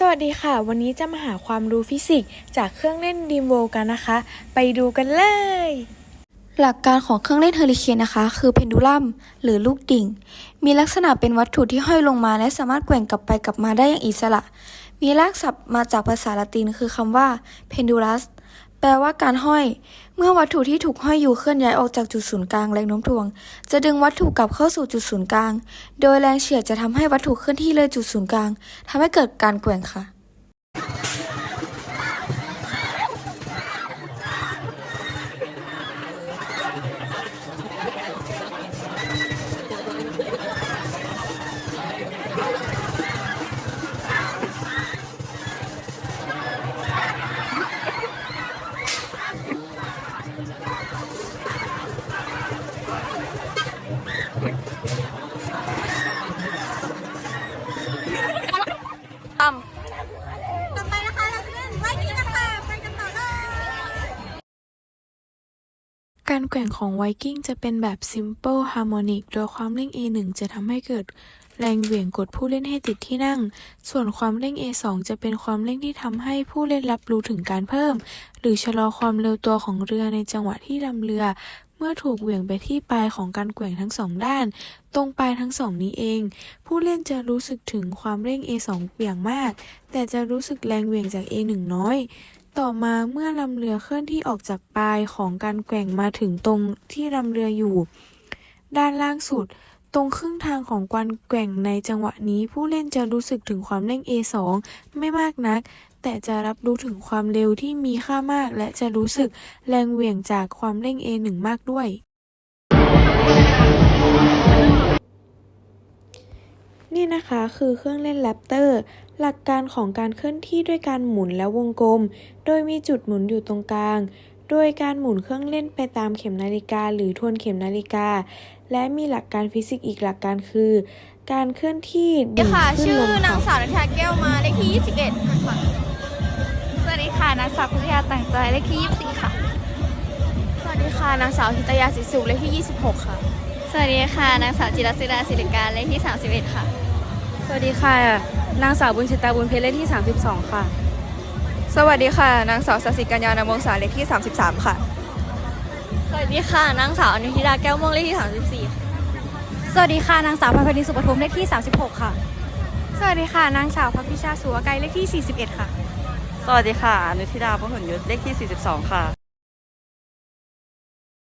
สวัสดีค่ะ วันนี้จะมาหาความรู้ฟิสิกส์จากเครื่องเล่นดีมโวกันนะคะ ไปดูกันเลย หลักการของเครื่องเล่นเฮอริเคนนะคะ คือเพนดูลัมหรือลูกดิ่ง มีลักษณะเป็นวัตถุที่ห้อยลงมา และสามารถแกว่งกลับไปกลับมาได้อย่างอิสระ มีรากศัพท์มาจากภาษาละตินคือคำว่า pendulus แปลว่าการห้อย เมื่อวัตถุที่ถูกห้อยอยู่เคลื่อนย้ายออกจากจุดศูนย์กลางแรงโน้มถ่วง จะดึงวัตถุกลับเข้าสู่จุดศูนย์กลาง โดยแรงเฉียดจะทำให้วัตถุเคลื่อนที่เลยจุดศูนย์กลางทำให้เกิดการแกว่งค่ะ การแกว่งของไวกิ้งจะเป็นแบบ simple harmonic โดยความเร่ง A1 จะทำให้เกิดแรงเหวี่ยงกดผู้เล่นให้ติดที่นั่ง ส่วนความเร่ง A2 จะเป็นความเร่งที่ทำให้ผู้เล่นรับรู้ถึงการเพิ่ม หรือชะลอความเร็วตัวของเรือในจังหวะที่ลำเรือ เมื่อถูกเหวี่ยงไปที่ปลายของการแกว่งทั้งสองด้าน ตรงปลายทั้งสองนี้เอง ผู้เล่นจะรู้สึกถึงความเร่ง A2 อย่างมาก แต่จะรู้สึกแรงเหวี่ยงจาก A1 น้อย ต่อมาเมื่อลำเรือเคลื่อนที่ออกจากปลายของการแกว่งมาถึงตรงที่ลำเรืออยู่ ด้านล่างสุด ตรงครึ่งทางของการแกว่งในจังหวะนี้ ผู้เล่นจะรู้สึกถึงความเร่ง A2 ไม่มากนัก แต่จะรับรู้ถึงความเร็วที่มีค่ามาก และจะรู้สึกแรงเหวี่ยงจากความเร่ง A1 มากด้วย นี่นะคะคือเครื่องเล่นแรปเตอร์หลักการของการเคลื่อนที่ด้วยการหมุนและวงกลม โดยมีจุดหมุนอยู่ตรงกลาง โดยการหมุนเครื่องเล่นไปตามเข็มนาฬิกาหรือทวนเข็มนาฬิกา และมีหลักการฟิสิกส์อีกหลักการคือ การเคลื่อนที่สวัสดีดิ่งค่ะขึ้นชื่อลงนางค่ะสาวนันทาแก้วมาเลขที่ 21ค่ะสวัสดีค่ะนางสาวพุทธยาแต่งใจเลขที่ 24 ค่ะ สวัสดีค่ะนางสาวหิตยาสิสุเลขที่ 26 ค่ะ สวัสดีค่ะ นางสาวจิรศิดาศิริการเลขที่ 31 ค่ะ สวัสดีค่ะ นางสาวบุญชิตาบุญเพชรเลขที่ 32 ค่ะ สวัสดีค่ะ นางสาวสศิกัญญานามวงศาเลขที่ 33 ค่ะ สวัสดีค่ะ นางสาวอนุทิดาแก้วม่วงเลขที่ 34 ค่ะ สวัสดีค่ะ นางสาวพันธุ์สุปทุมเลขที่ 36 ค่ะ สวัสดีค่ะ นางสาวพักพิชาสุวไกรเลขที่ 41 ค่ะ สวัสดีค่ะอนุทิดาพหลยุทธเลขที่ 42 ค่ะ